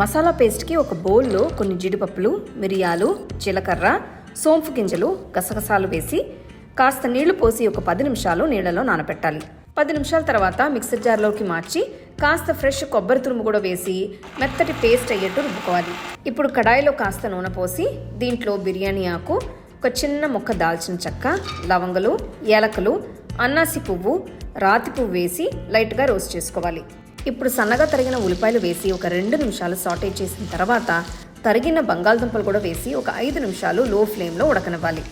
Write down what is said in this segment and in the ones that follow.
మసాలా పేస్ట్కి ఒక బౌల్లో కొన్ని జీడిపప్పులు మిరియాలు జీలకర్ర సోంపు గింజలు గసగసాలు వేసి కాస్త నీళ్ళు పోసి ఒక పది నిమిషాలు నీళ్ళలో నానబెట్టాలి పది నిమిషాల తర్వాత మిక్సర్ జార్లోకి మార్చి కాస్త ఫ్రెష్ కొబ్బరి తురుము కూడా వేసి మెత్తటి పేస్ట్ అయ్యేట్టు రుబ్బుకోవాలి. ఇప్పుడు కడాయిలో కాస్త నూనె పోసి దీంట్లో బిర్యానీ ఆకు ఒక చిన్న ముక్క దాల్చిన చెక్క లవంగలు ఏలకలు అన్నాసి పువ్వు రాతి పువ్వు వేసి లైట్గా రోస్ట్ చేసుకోవాలి. ఇప్పుడు సన్నగా తరిగిన ఉల్లిపాయలు వేసి ఒక రెండు నిమిషాలు సాటే చేసిన తర్వాత తరిగిన బంగాళదుంపలు కూడా వేసి ఒక ఐదు నిమిషాలు లో ఫ్లేమ్లో ఉడకనివ్వాలి.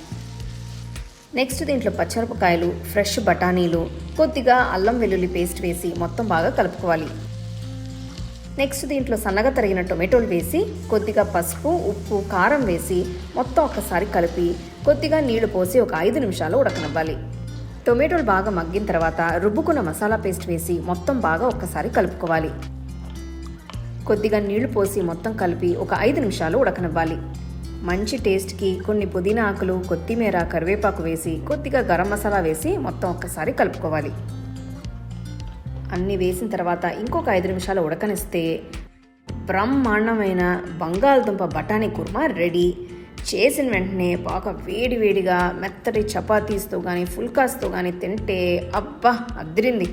నెక్స్ట్ దీంట్లో పచ్చిమిరపకాయలు ఫ్రెష్ బఠానీలు కొద్దిగా అల్లం వెల్లుల్లి పేస్ట్ వేసి మొత్తం బాగా కలుపుకోవాలి. నెక్స్ట్ దీంట్లో సన్నగా తరిగిన టొమాటోలు వేసి కొద్దిగా పసుపు ఉప్పు కారం వేసి మొత్తం ఒక్కసారి కలిపి కొద్దిగా నీళ్ళు పోసి ఒక ఐదు నిమిషాలు ఉడకనివ్వాలి. టొమాటోలు బాగా మగ్గిన తర్వాత రుబ్బుకున్న మసాలా పేస్ట్ వేసి మొత్తం బాగా ఒక్కసారి కలుపుకోవాలి. కొద్దిగా నీళ్ళు పోసి మొత్తం కలిపి ఒక ఐదు నిమిషాలు ఉడకనివ్వాలి. మంచి టేస్ట్కి కొన్ని పుదీనా ఆకులు కొత్తిమీర కరివేపాకు వేసి కొద్దిగా గరం మసాలా వేసి మొత్తం ఒక్కసారి కలుపుకోవాలి. అన్నీ వేసిన తర్వాత ఇంకొక ఐదు నిమిషాలు ఉడకనిస్తే బ్రహ్మాండమైన బంగాళదుంప బఠానీ కుర్మా రెడీ. చేసిన వెంటనే బాగా వేడి వేడిగా మెత్తటి చపాతీస్తో కానీ ఫుల్కాస్తో కానీ తింటే అబ్బా అదిరింది.